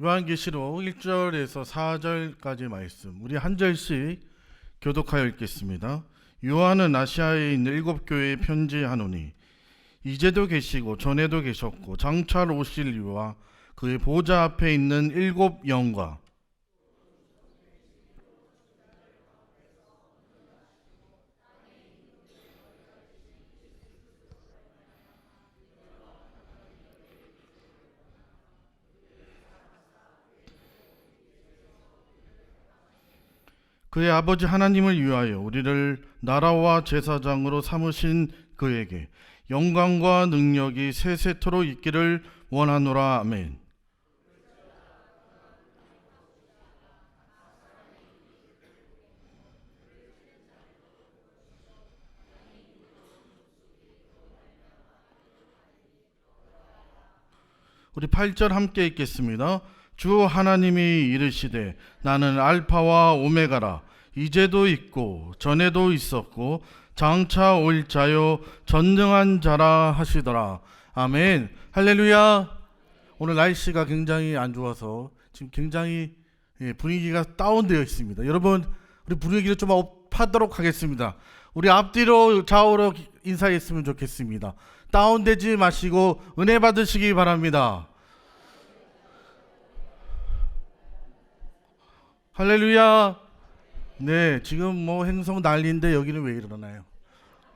요한계시록 1절에서 4절까지 말씀 우리 한 절씩 교독하여 읽겠습니다. 요한은 아시아에 있는 일곱 교회에 편지하노니 이제도 계시고 전에도 계셨고 장차 오실 이와 그의 보좌 앞에 있는 일곱 영과 그의 아버지 하나님을 위하여 우리를 나라와 제사장으로 삼으신 그에게 영광과 능력이 세세토록 있기를 원하노라 아멘. 우리 8절 함께 읽겠습니다. 주 하나님이 이르시되 나는 알파와 오메가라 이제도 있고 전에도 있었고 장차 올 자요 전능한 자라 하시더라. 아멘. 할렐루야. 오늘 날씨가 굉장히 안 좋아서 지금 굉장히 예, 분위기가 다운되어 있습니다. 여러분 우리 분위기를 좀 업하도록 하겠습니다. 우리 앞뒤로 좌우로 인사했으면 좋겠습니다. 다운되지 마시고 은혜 받으시기 바랍니다. 할렐루야. 네, 지금 뭐 행성 난리인데 여기는 왜 이러나요?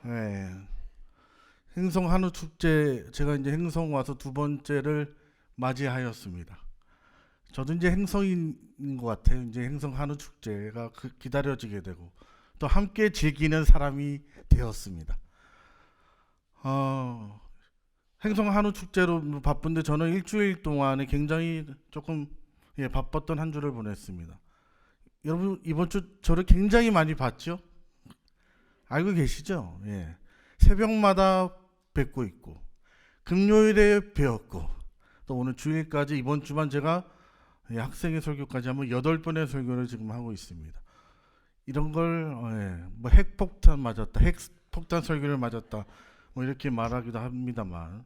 네. 행성 한우 축제 제가 이제 행성 와서 두 번째를 맞이하였습니다. 저도 이제 행성인 것 같아요. 이제 행성 한우 축제가 그- 기다려지게 되고 또 함께 즐기는 사람이 되었습니다. 어, 행성 한우 축제로 뭐 바쁜데 저는 일주일 동안에 굉장히 조금 예, 바빴던 한 주를 보냈습니다. 여러분 이번 주 저를 굉장히 많이 봤죠? 알고 계시죠? 예. 새벽마다 뵙고 있고 금요일에 배웠고 또 오늘 주일까지 이번 주만 제가 예, 학생의 설교까지 하면 여덟 번의 설교를 지금 하고 있습니다. 이런 걸 어, 예, 뭐 핵폭탄 맞았다, 핵폭탄 설교를 맞았다, 뭐 이렇게 말하기도 합니다만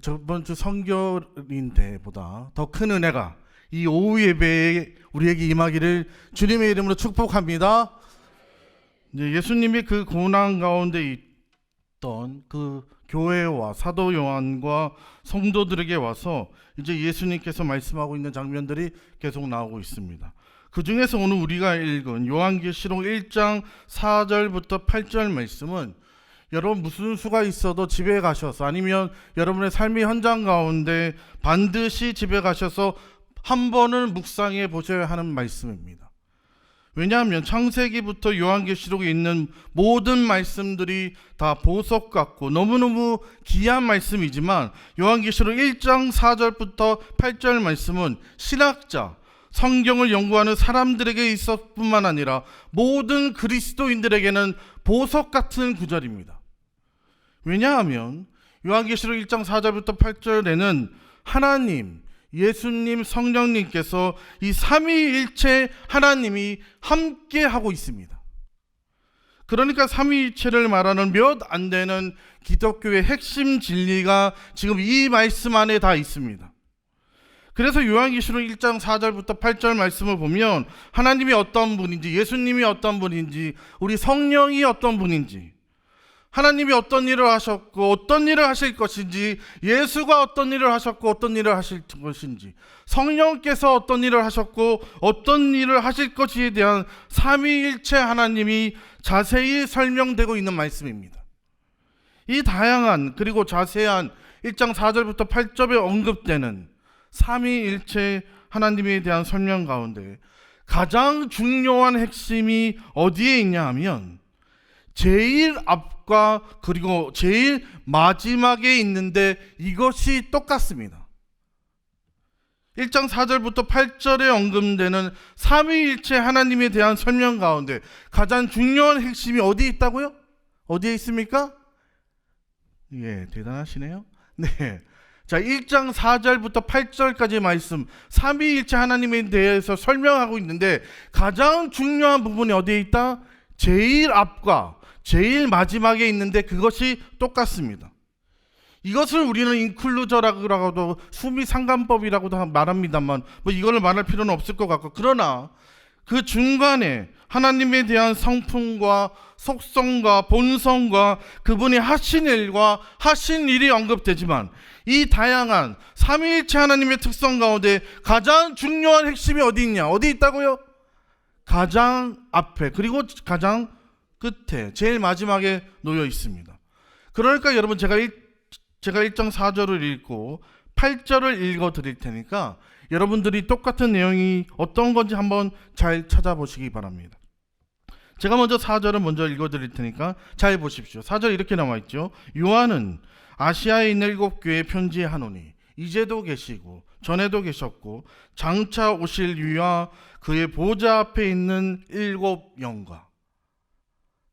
저번 주 성결인데보다 더 큰 은혜가 이 오후 예배에 우리에게 임하기를 주님의 이름으로 축복합니다. 예수님이 그 고난 가운데 있던 그 교회와 사도 요한과 성도들에게 와서 이제 예수님께서 말씀하고 있는 장면들이 계속 나오고 있습니다. 그 중에서 오늘 우리가 읽은 요한계시록 1장 4절부터 8절 말씀은 여러분 무슨 수가 있어도 집에 가셔서 아니면 여러분의 삶의 현장 가운데 반드시 집에 가셔서 한 번은 묵상해 보셔야 하는 말씀입니다. 왜냐하면 창세기부터 요한계시록에 있는 모든 말씀들이 다 보석 같고 너무너무 귀한 말씀이지만 요한계시록 1장 4절부터 8절 말씀은 신학자, 성경을 연구하는 사람들에게 있을 뿐만 아니라 모든 그리스도인들에게는 보석 같은 구절입니다. 왜냐하면 요한계시록 1장 4절부터 8절에는 하나님, 예수님, 성령님께서 이 삼위일체 하나님이 함께 하고 있습니다. 그러니까 삼위일체를 말하는 몇 안 되는 기독교의 핵심 진리가 지금 이 말씀 안에 다 있습니다. 그래서 요한계시록 1장 4절부터 8절 말씀을 보면 하나님이 어떤 분인지, 예수님이 어떤 분인지, 우리 성령이 어떤 분인지, 하나님이 어떤 일을 하셨고 어떤 일을 하실 것인지 예수가 어떤 일을 하셨고 어떤 일을 하실 것인지 성령께서 어떤 일을 하셨고 어떤 일을 하실 것에 대한 삼위일체 하나님이 자세히 설명되고 있는 말씀입니다. 이 다양한 그리고 자세한 1장 4절부터 8절에 언급되는 삼위일체 하나님에 대한 설명 가운데 가장 중요한 핵심이 어디에 있냐 하면 제일 앞과 그리고 제일 마지막에 있는데 이것이 똑같습니다. 1장 4절부터 8절에 언급되는 삼위일체 하나님에 대한 설명 가운데 가장 중요한 핵심이 어디에 있다고요? 어디에 있습니까? 예, 대단하시네요. 네. 자, 1장 4절부터 8절까지 말씀, 삼위일체 하나님에 대해서 설명하고 있는데 가장 중요한 부분이 어디에 있다? 제일 앞과 제일 마지막에 있는데 그것이 똑같습니다. 이것을 우리는 인클루저라고도 수미 상관법이라고도 말합니다만 뭐 이거를 말할 필요는 없을 것 같고 그러나 그 중간에 하나님에 대한 성품과 속성과 본성과 그분이 하신 일과 하신 일이 언급되지만 이 다양한 삼위일체 하나님의 특성 가운데 가장 중요한 핵심이 어디 있냐? 어디 있다고요? 가장 앞에 그리고 가장 끝에 제일 마지막에 놓여 있습니다. 그러니까 여러분 제가 일, 제가 1장 4절을 읽고 8절을 읽어 드릴 테니까 여러분들이 똑같은 내용이 어떤 건지 한번 잘 찾아보시기 바랍니다. 제가 먼저 4절을 먼저 읽어 드릴 테니까 잘 보십시오. 4절 이렇게 나와 있죠. 요한은 아시아에 있는 일곱 교회 편지하노니 이제도 계시고 전에도 계셨고 장차 오실 유아 그의 보좌 앞에 있는 일곱 영과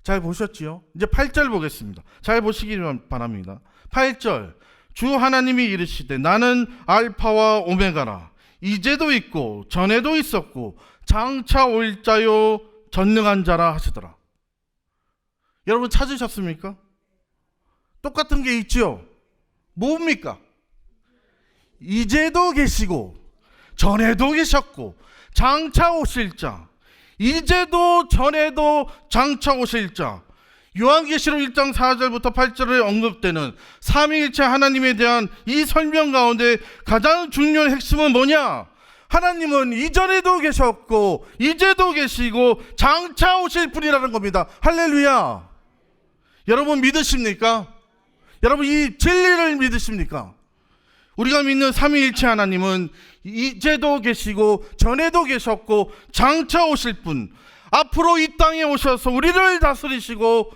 잘 보셨지요? 이제 8절 보겠습니다. 잘 보시기 바랍니다. 8절 주 하나님이 이르시되 나는 알파와 오메가라 이제도 있고 전에도 있었고 장차 올 자요 전능한 자라 하시더라. 여러분 찾으셨습니까? 똑같은 게 있죠. 뭡니까? 이제도 계시고 전에도 계셨고 장차 오실 자 이제도 전에도 장차 오실 자 요한계시록 1장 4절부터 8절에 언급되는 삼위일체 하나님에 대한 이 설명 가운데 가장 중요한 핵심은 뭐냐? 하나님은 이전에도 계셨고 이제도 계시고 장차 오실 분이라는 겁니다. 할렐루야. 여러분 믿으십니까? 여러분 이 진리를 믿으십니까? 우리가 믿는 삼위일체 하나님은 이제도 계시고 전에도 계셨고 장차 오실 분 앞으로 이 땅에 오셔서 우리를 다스리시고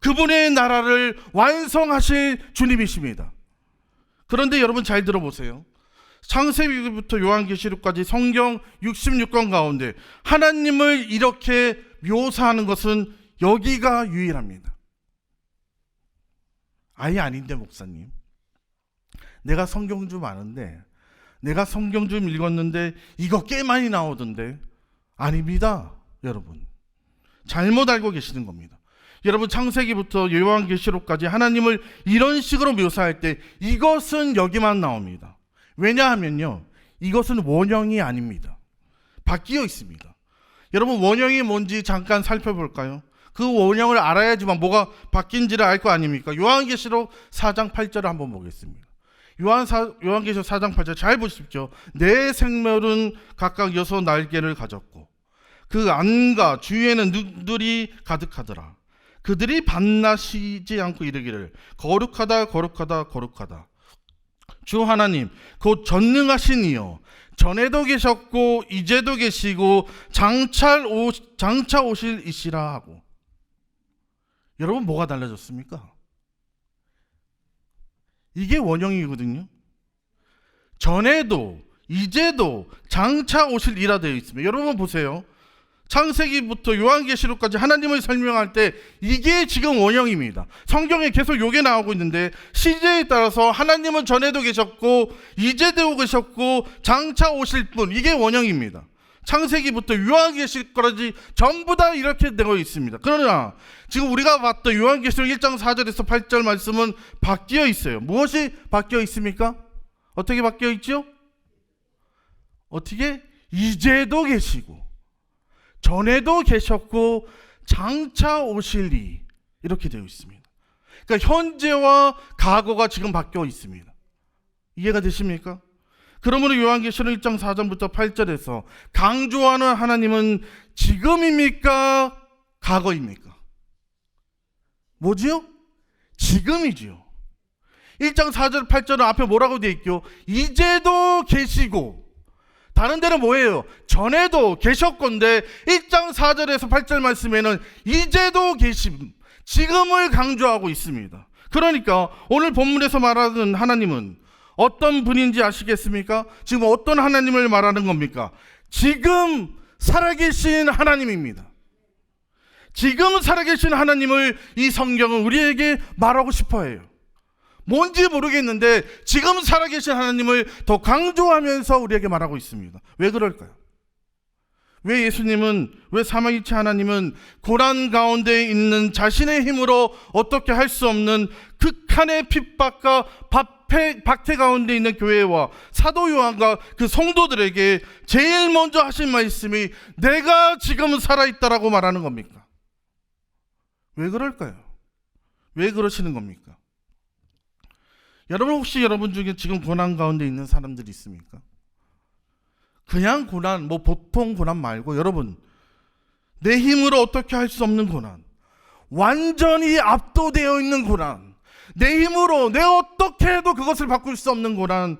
그분의 나라를 완성하실 주님이십니다. 그런데 여러분 잘 들어보세요. 창세기부터 요한계시록까지 성경 66권 가운데 하나님을 이렇게 묘사하는 것은 여기가 유일합니다. 아예 아닌데 목사님. 내가 성경 좀 아는데 내가 성경 좀 읽었는데 이거 꽤 많이 나오던데 아닙니다. 여러분. 잘못 알고 계시는 겁니다. 여러분 창세기부터 요한계시록까지 하나님을 이런 식으로 묘사할 때 이것은 여기만 나옵니다. 왜냐하면요. 이것은 원형이 아닙니다. 바뀌어 있습니다. 여러분 원형이 뭔지 잠깐 살펴볼까요? 그 원형을 알아야지만 뭐가 바뀐지를 알 거 아닙니까? 요한계시록 4장 8절을 한번 보겠습니다. 요한 사, 요한계시록 4장 8절 잘 보십시오. 내 생멸은 각각 여섯 날개를 가졌고 그 안과 주위에는 눈들이 가득하더라. 그들이 반나시지 않고 이르기를 거룩하다 거룩하다 거룩하다. 주 하나님 곧 전능하신 이여 전에도 계셨고 이제도 계시고 장차 오실 이시라 하고 여러분 뭐가 달라졌습니까? 이게 원형이거든요. 전에도 이제도 장차 오실 이라 되어 있습니다. 여러분 보세요. 창세기부터 요한계시록까지 하나님을 설명할 때 이게 지금 원형입니다. 성경에 계속 요게 나오고 있는데 시제에 따라서 하나님은 전에도 계셨고 이제도 계셨고 장차 오실 분 이게 원형입니다. 창세기부터 요한계시록까지 전부 다 이렇게 되어 있습니다. 그러나 지금 우리가 봤던 요한계시록 1장 4절에서 8절 말씀은 바뀌어 있어요. 무엇이 바뀌어 있습니까? 어떻게 바뀌어 있죠? 어떻게? 이제도 계시고 전에도 계셨고 장차 오실리 이렇게 되어 있습니다. 그러니까 현재와 과거가 지금 바뀌어 있습니다. 이해가 되십니까? 그러므로 요한계시록 1장 4절부터 8절에서 강조하는 하나님은 지금입니까? 과거입니까? 뭐지요? 지금이지요. 1장 4절 8절은 앞에 뭐라고 되어 있죠? 이제도 계시고 다른 데는 뭐예요? 전에도 계셨건데 1장 4절에서 8절 말씀에는 이제도 계심, 지금을 강조하고 있습니다. 그러니까 오늘 본문에서 말하는 하나님은 어떤 분인지 아시겠습니까? 지금 어떤 하나님을 말하는 겁니까? 지금 살아계신 하나님입니다. 지금 살아계신 하나님을 이 성경은 우리에게 말하고 싶어 해요. 뭔지 모르겠는데 지금 살아계신 하나님을 더 강조하면서 우리에게 말하고 있습니다. 왜 그럴까요? 왜 예수님은 왜 사마리차 하나님은 고난 가운데 있는 자신의 힘으로 어떻게 할 수 없는 극한의 핍박과 박해 가운데 있는 교회와 사도 요한과 그 성도들에게 제일 먼저 하신 말씀이 내가 지금 살아있다라고 말하는 겁니까? 왜 그럴까요? 왜 그러시는 겁니까? 여러분 혹시 여러분 중에 지금 고난 가운데 있는 사람들이 있습니까? 그냥 고난, 뭐 보통 고난 말고 여러분 내 힘으로 어떻게 할 수 없는 고난, 완전히 압도되어 있는 고난, 내 힘으로 내가 어떻게 해도 그것을 바꿀 수 없는 고난,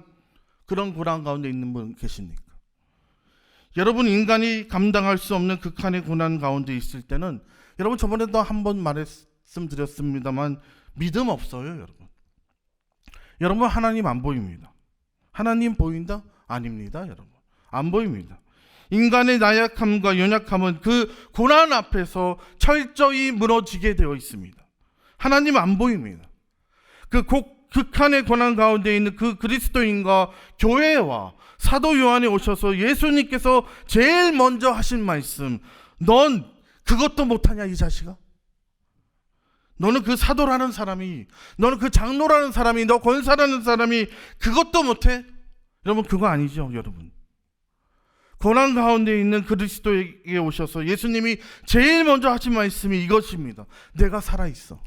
그런 고난 가운데 있는 분 계십니까? 여러분 인간이 감당할 수 없는 극한의 고난 가운데 있을 때는 여러분 저번에도 한 번 말씀드렸습니다만 믿음 없어요, 여러분. 여러분 하나님 안 보입니다. 하나님 보인다? 아닙니다, 여러분. 안 보입니다. 인간의 나약함과 연약함은 그 고난 앞에서 철저히 무너지게 되어 있습니다. 하나님 안 보입니다. 그 곡, 극한의 고난 가운데 있는 그 그리스도인과 교회와 사도 요한이 오셔서 예수님께서 제일 먼저 하신 말씀, 넌 그것도 못하냐 이 자식아? 너는 그 사도라는 사람이, 너는 그 장로라는 사람이, 너 권사라는 사람이 그것도 못해? 여러분 그거 아니죠, 여러분. 고난 가운데 있는 그리스도에게 오셔서 예수님이 제일 먼저 하신 말씀이 이것입니다. 내가 살아 있어.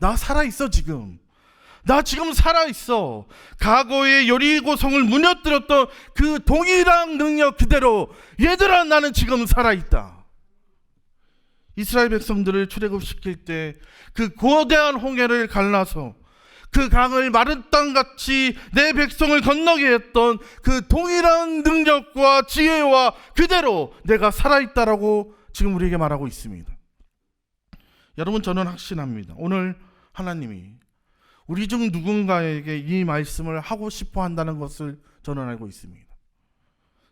나 살아 있어 지금. 나 지금 살아 있어. 과거에 여리고 성을 무너뜨렸던 그 동일한 능력 그대로 얘들아 나는 지금 살아 있다. 이스라엘 백성들을 출애굽시킬 때 그 거대한 홍해를 갈라서 그 강을 마른 땅 같이 내 백성을 건너게 했던 그 동일한 능력과 지혜와 그대로 내가 살아있다라고 지금 우리에게 말하고 있습니다. 여러분 저는 확신합니다. 오늘 하나님이 우리 중 누군가에게 이 말씀을 하고 싶어 한다는 것을 저는 알고 있습니다.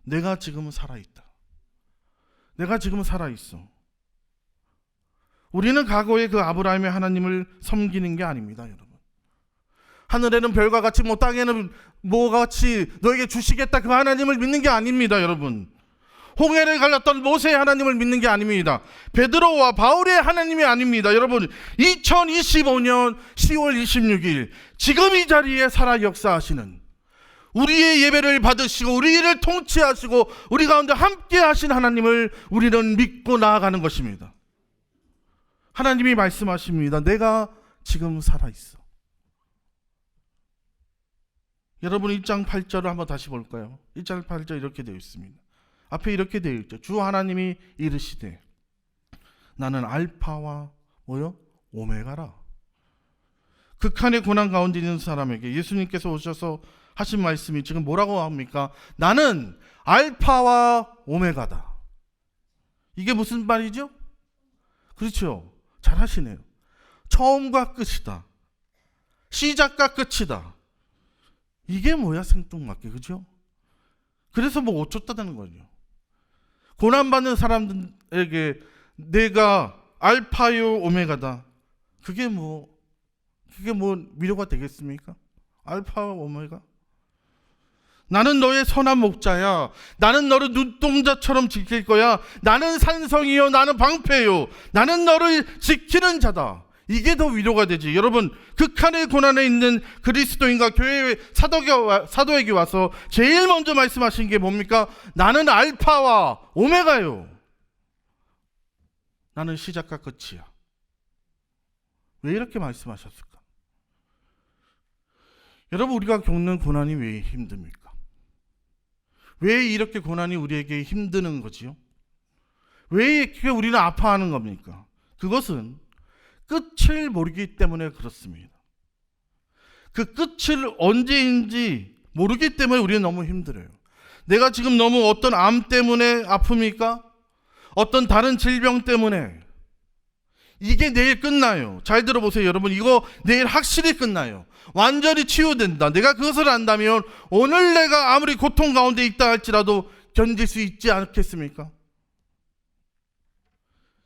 내가 지금 살아있다. 내가 지금 살아있어. 우리는 과거의 그 아브라함의 하나님을 섬기는 게 아닙니다, 여러분. 하늘에는 별과 같이 뭐 땅에는 뭐가 같이 너에게 주시겠다 그 하나님을 믿는 게 아닙니다, 여러분. 홍해를 갈랐던 모세의 하나님을 믿는 게 아닙니다. 베드로와 바울의 하나님이 아닙니다. 여러분, 2025년 10월 26일 지금 이 자리에 살아 역사하시는 우리의 예배를 받으시고 우리를 통치하시고 우리 가운데 함께 하신 하나님을 우리는 믿고 나아가는 것입니다. 하나님이 말씀하십니다. 내가 지금 살아 있어. 여러분 1장 8절을 한번 다시 볼까요? 1장 8절 이렇게 되어 있습니다. 앞에 이렇게 되어 있죠. 주 하나님이 이르시되 나는 알파와 뭐요? 오메가라. 극한의 고난 가운데 있는 사람에게 예수님께서 오셔서 하신 말씀이 지금 뭐라고 합니까? 나는 알파와 오메가다. 이게 무슨 말이죠? 그렇죠. 잘 하시네요. 처음과 끝이다. 시작과 끝이다. 이게 뭐야 생뚱맞게 그죠? 그래서 뭐 어쩌다는 거죠. 고난받는 사람들에게 내가 알파요 오메가다. 그게 뭐 그게 뭐 위로가 되겠습니까? 알파와 오메가? 나는 너의 선한 목자야. 나는 너를 눈동자처럼 지킬 거야. 나는 산성이요. 나는 방패요. 나는 너를 지키는 자다. 이게 더 위로가 되지. 여러분, 극한의 고난에 있는 그리스도인과 교회의 사도에게 와서 제일 먼저 말씀하신 게 뭡니까? 나는 알파와 오메가요. 나는 시작과 끝이야. 왜 이렇게 말씀하셨을까? 여러분, 우리가 겪는 고난이 왜 힘듭니까? 왜 이렇게 고난이 우리에게 힘드는 거지요? 왜 이렇게 우리는 아파하는 겁니까? 그것은 끝을 모르기 때문에 그렇습니다. 그 끝을 언제인지 모르기 때문에 우리는 너무 힘들어요. 내가 지금 너무 어떤 암 때문에 아픕니까? 어떤 다른 질병 때문에 이게 내일 끝나요. 잘 들어보세요, 여러분. 이거 내일 확실히 끝나요. 완전히 치유된다. 내가 그것을 안다면 오늘 내가 아무리 고통 가운데 있다 할지라도 견딜 수 있지 않겠습니까?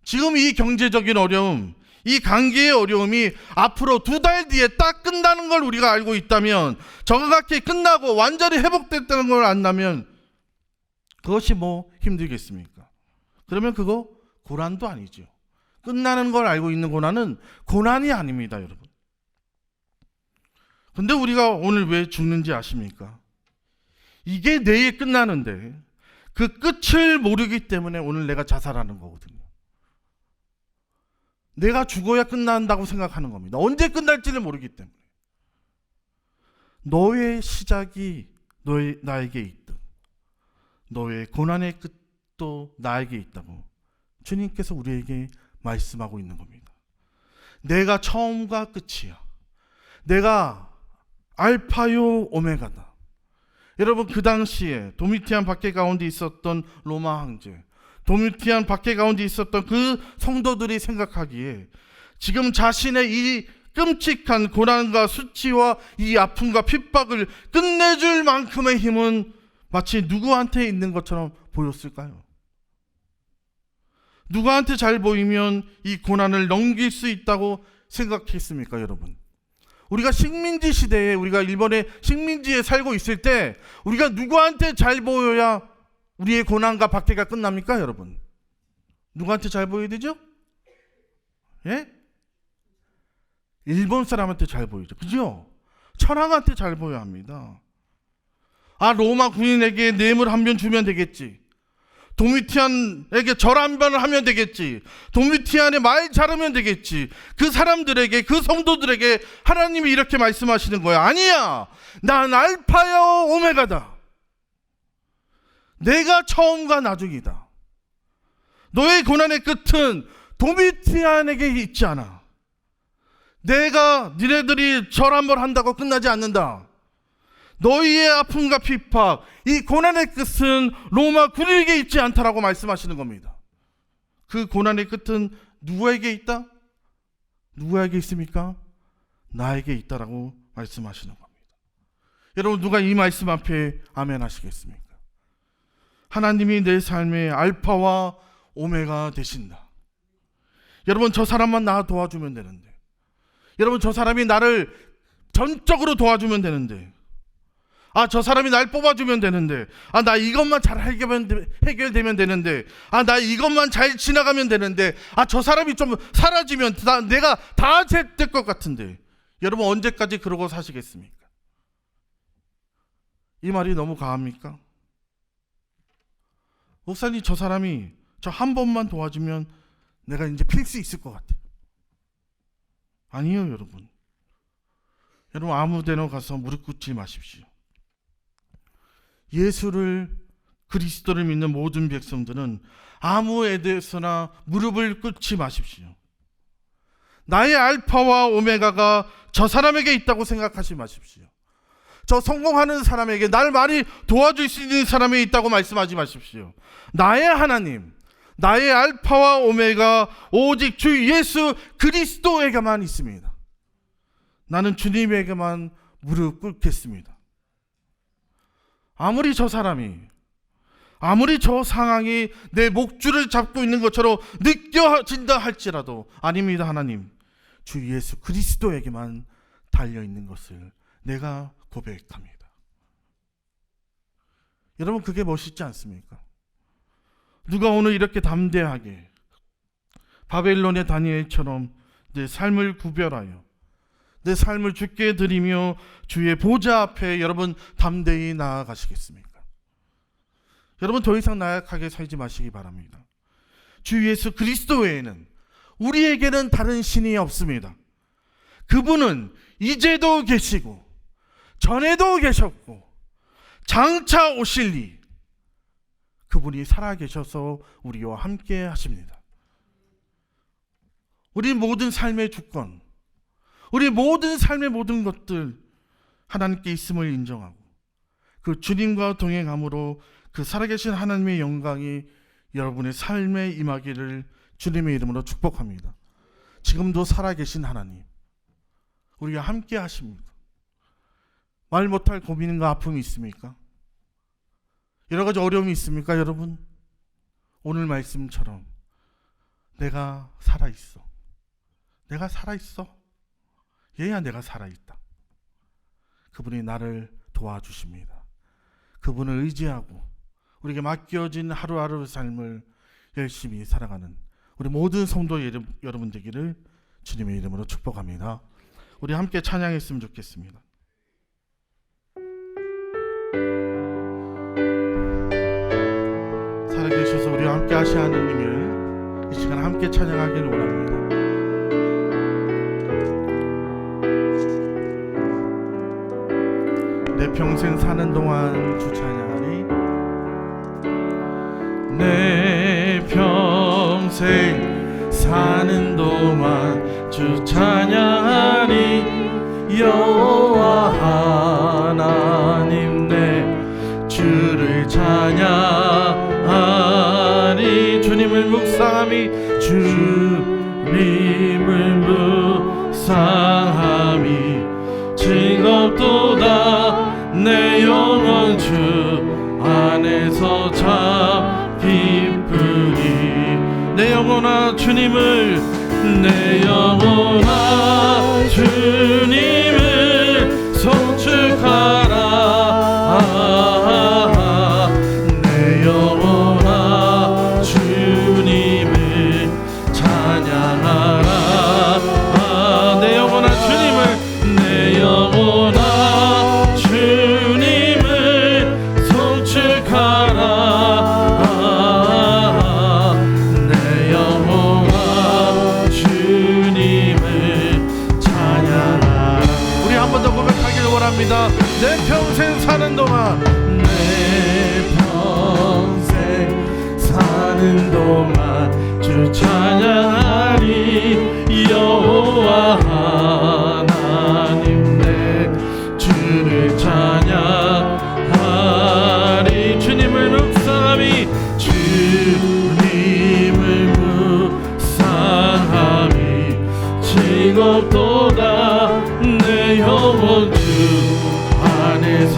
지금 이 경제적인 어려움, 이 감기의 어려움이 앞으로 두 달 뒤에 딱 끝나는 걸 우리가 알고 있다면 정확히 끝나고 완전히 회복됐다는 걸 안다면 그것이 뭐 힘들겠습니까? 그러면 그거 고난도 아니죠. 끝나는 걸 알고 있는 고난은 고난이 아닙니다, 여러분. 근데 우리가 오늘 왜 죽는지 아십니까? 이게 내일 끝나는데 그 끝을 모르기 때문에 오늘 내가 자살하는 거거든요. 내가 죽어야 끝난다고 생각하는 겁니다. 언제 끝날지를 모르기 때문에. 너의 시작이 너의 나에게 있듯 너의 고난의 끝도 나에게 있다고 주님께서 우리에게 말씀하고 있는 겁니다. 내가 처음과 끝이야. 내가 알파요 오메가다. 여러분 그 당시에 도미티안 박해 가운데 있었던 로마 황제, 도미티안 박해 가운데 있었던 그 성도들이 생각하기에 지금 자신의 이 끔찍한 고난과 수치와 이 아픔과 핍박을 끝내줄 만큼의 힘은 마치 누구한테 있는 것처럼 보였을까요? 누구한테 잘 보이면 이 고난을 넘길 수 있다고 생각했습니까, 여러분? 우리가 식민지 시대에 우리가 일본의 식민지에 살고 있을 때 우리가 누구한테 잘 보여야 우리의 고난과 박해가 끝납니까, 여러분? 누구한테 잘 보여야 되죠? 예? 일본 사람한테 잘 보이죠. 그죠? 천황한테 잘 보여야 합니다. 아, 로마 군인에게 뇌물 한 변 주면 되겠지. 도미티안에게 절 한 변을 하면 되겠지. 도미티안의 말 잘하면 되겠지. 그 사람들에게, 그 성도들에게 하나님이 이렇게 말씀하시는 거야. 아니야. 난 알파요 오메가다. 내가 처음과 나중이다. 너의 고난의 끝은 도미티안에게 있지 않아. 내가 니네들이 절 한 번 한다고 끝나지 않는다. 너희의 아픔과 핍박, 이 고난의 끝은 로마 군에게 있지 않다라고 말씀하시는 겁니다. 그 고난의 끝은 누구에게 있다? 누구에게 있습니까? 나에게 있다라고 말씀하시는 겁니다. 여러분 누가 이 말씀 앞에 아멘 하시겠습니까? 하나님이 내 삶의 알파와 오메가 되신다. 여러분 저 사람만 나 도와주면 되는데. 여러분 저 사람이 나를 전적으로 도와주면 되는데. 아, 저 사람이 날 뽑아주면 되는데. 아, 나 이것만 잘 해결되면, 되는데. 아, 나 이것만 잘 지나가면 되는데. 아, 저 사람이 좀 사라지면 다, 내가 다 될 것 같은데. 여러분, 언제까지 그러고 사시겠습니까? 이 말이 너무 과합니까? 목사님, 저 사람이 저 한 번만 도와주면 내가 이제 필 수 있을 것 같아요. 아니요, 여러분. 여러분, 아무 데나 가서 무릎 꿇지 마십시오. 예수를 그리스도를 믿는 모든 백성들은 아무에 대해서나 무릎을 꿇지 마십시오. 나의 알파와 오메가가 저 사람에게 있다고 생각하지 마십시오. 저 성공하는 사람에게 날 많이 도와줄 수 있는 사람이 있다고 말씀하지 마십시오. 나의 하나님, 나의 알파와 오메가 오직 주 예수 그리스도에게만 있습니다. 나는 주님에게만 무릎 꿇겠습니다. 아무리 저 사람이 아무리 저 상황이 내 목줄을 잡고 있는 것처럼 느껴진다 할지라도 아닙니다 하나님 주 예수 그리스도에게만 달려 있는 것을 내가 고백합니다. 여러분 그게 멋있지 않습니까? 누가 오늘 이렇게 담대하게 바벨론의 다니엘처럼 내 삶을 구별하여 내 삶을 주께 드리며 주의 보좌 앞에 여러분 담대히 나아가시겠습니까? 여러분 더 이상 나약하게 살지 마시기 바랍니다. 주 예수 그리스도 외에는 우리에게는 다른 신이 없습니다. 그분은 이제도 계시고 전에도 계셨고 장차 오실 리 그분이 살아 계셔서 우리와 함께 하십니다. 우리 모든 삶의 주권 우리 모든 삶의 모든 것들 하나님께 있음을 인정하고 그 주님과 동행함으로 그 살아계신 하나님의 영광이 여러분의 삶에 임하기를 주님의 이름으로 축복합니다. 지금도 살아계신 하나님, 우리가 함께 하십니다. 말 못할 고민과 아픔이 있습니까? 여러 가지 어려움이 있습니까, 여러분? 오늘 말씀처럼 내가 살아있어. 내가 살아있어. 얘야 내가 살아있다. 그분이 나를 도와주십니다. 그분을 의지하고 우리에게 맡겨진 하루하루 삶을 열심히 살아가는 우리 모든 성도 여러분 되기를 주님의 이름으로 축복합니다. 우리 함께 찬양했으면 좋겠습니다. 우리와 함께 하신 하나님을 이 시간 함께 찬양하기를 원합니다. 내 평생 사는 동안 주 찬양하리 내 평생 사는 동안 주 찬양하리 여호와 하나님 내 주를 찬양 주님을 묵상함이 주님을 묵상함이 즐겁도다 내 영혼 주 안에서 참 기쁘니 내 영혼아 주님을 내 영혼아 주님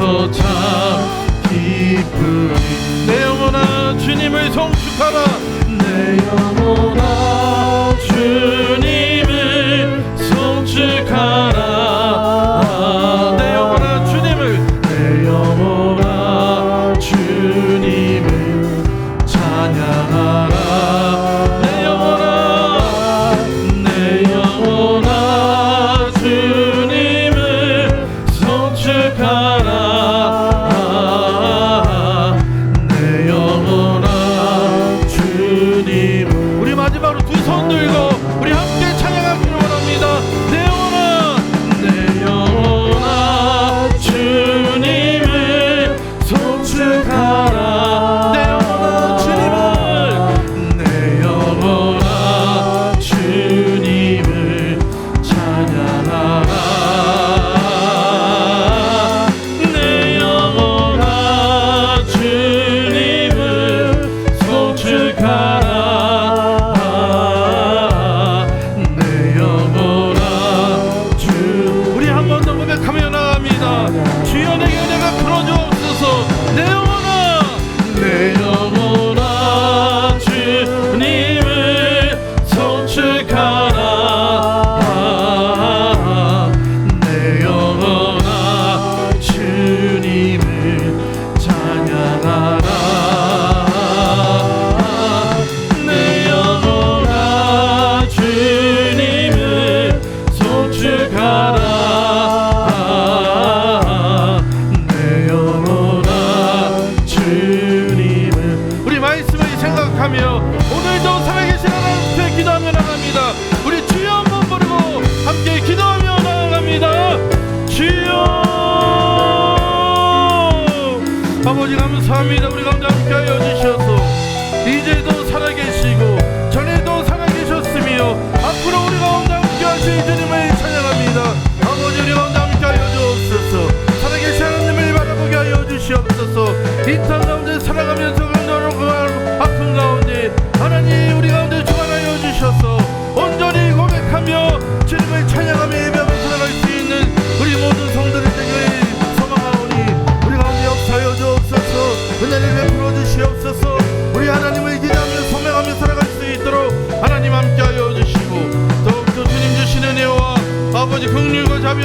주께서 참 기쁨이 내 영혼아 주님을 송축하라. 내 영혼아 주님을 송축하라.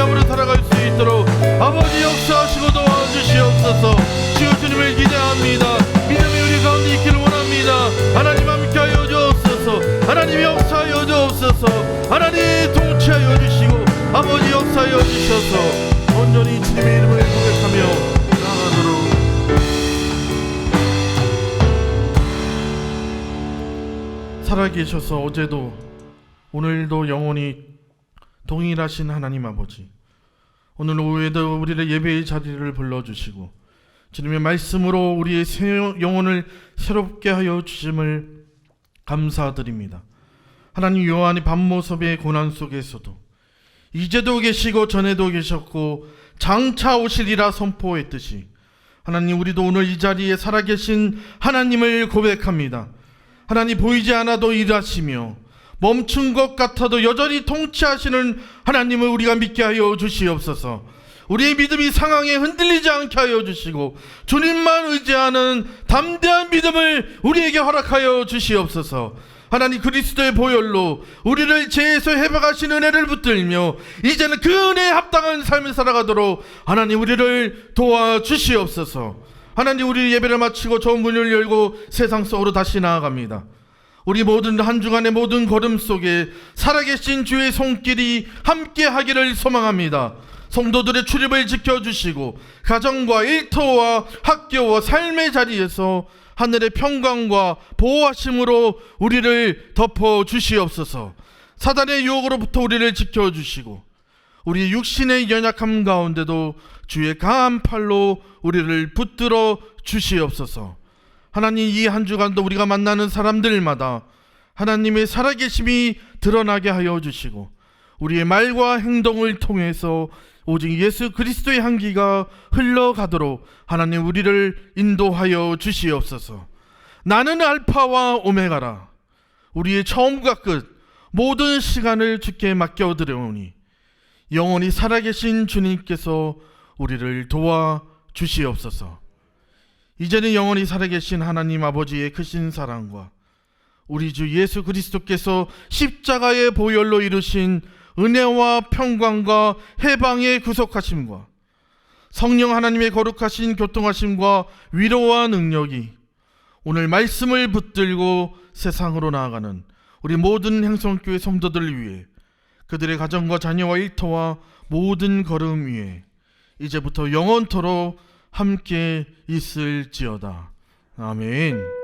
마음으로 살아갈 수 있도록 아버지 역사하시고 도와주시옵소서. 지금 주님을 기대합니다. 믿음이 우리 가운데 있기를 원합니다. 하나님 함께하여 주옵소서. 하나님 역사하여 주옵소서. 하나님 통치하여 주시고 아버지 역사하여 주셔서 온전히 주님의 이름을 고백하며 살아계셔서 어제도 오늘도 영원히 동일하신 하나님 아버지 오늘 오후에도 우리를 예배의 자리를 불러주시고 주님의 말씀으로 우리의 새 영혼을 새롭게 하여 주심을 감사드립니다. 하나님 요한의 밤모습의 고난 속에서도 이제도 계시고 전에도 계셨고 장차 오시리라 선포했듯이 하나님 우리도 오늘 이 자리에 살아계신 하나님을 고백합니다. 하나님 보이지 않아도 일하시며 멈춘 것 같아도 여전히 통치하시는 하나님을 우리가 믿게 하여 주시옵소서. 우리의 믿음이 상황에 흔들리지 않게 하여 주시고 주님만 의지하는 담대한 믿음을 우리에게 허락하여 주시옵소서. 하나님 그리스도의 보혈로 우리를 죄에서 해방하신 은혜를 붙들며 이제는 그 은혜에 합당한 삶을 살아가도록 하나님 우리를 도와 주시옵소서. 하나님 우리 예배를 마치고 좋은 문을 열고 세상 속으로 다시 나아갑니다. 우리 모든 한 주간의 모든 걸음 속에 살아계신 주의 손길이 함께 하기를 소망합니다. 성도들의 출입을 지켜주시고 가정과 일터와 학교와 삶의 자리에서 하늘의 평강과 보호하심으로 우리를 덮어 주시옵소서. 사단의 유혹으로부터 우리를 지켜주시고 우리 육신의 연약함 가운데도 주의 강한 팔로 우리를 붙들어 주시옵소서. 하나님 이 한 주간도 우리가 만나는 사람들마다 하나님의 살아계심이 드러나게 하여 주시고 우리의 말과 행동을 통해서 오직 예수 그리스도의 향기가 흘러가도록 하나님 우리를 인도하여 주시옵소서. 나는 알파와 오메가라. 우리의 처음과 끝 모든 시간을 주께 맡겨 드려오니 영원히 살아계신 주님께서 우리를 도와 주시옵소서. 이제는 영원히 살아계신 하나님 아버지의 크신 사랑과 우리 주 예수 그리스도께서 십자가의 보혈로 이루신 은혜와 평강과 해방의 구속하심과 성령 하나님의 거룩하신 교통하심과 위로와 능력이 오늘 말씀을 붙들고 세상으로 나아가는 우리 모든 행성교회 성도들을 위해 그들의 가정과 자녀와 일터와 모든 걸음 위에 이제부터 영원토록 함께 있을지어다. 아멘.